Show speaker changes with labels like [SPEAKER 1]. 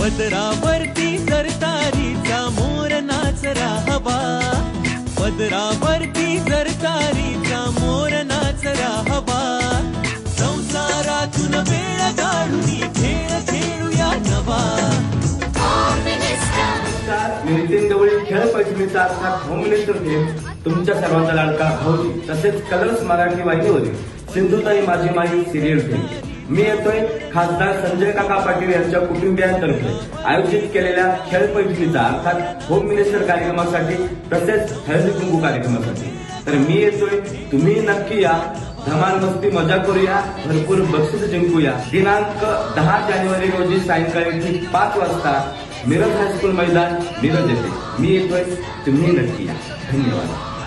[SPEAKER 1] पदरावरती सरतारीचा मोर नाचरा हवा पदरावरती सरतारीचा मोर नाचरा हवा संसारातून वेळ काढून खेळ खेळूया नवा.
[SPEAKER 2] मी नितीन गवळी खेळ पैठणीचा अर्थात होम देव तुमच्या सर्वांचा लाडका भाऊजी तसेच कलर्स मराठी वाहिनीवरील. सिंधुताई माझी माई सिरियल थेंब मी येतोय खासदार संजय काका पाटील यांच्या कुटुंबियांतर्फे. आयोजित केलेल्या खेळ पैठणीचा अर्थात होम मिनिस्टर कार्यक्रमासाठी तसेच हळदी कुंकू कार्यक्रमासाठी. तर मी येतोय तुम्ही नक्की या. धमाल मस्ती मजा करूया. भरपूर बक्षीस जिंकूया. दिनांक दहा जानेवारी रोजी सायंकाळी ठीक पाच वाजता मिरज हायस्कूल मैदान मिरज येथे. मी येतोय तुम्ही नक्की या. धन्यवाद.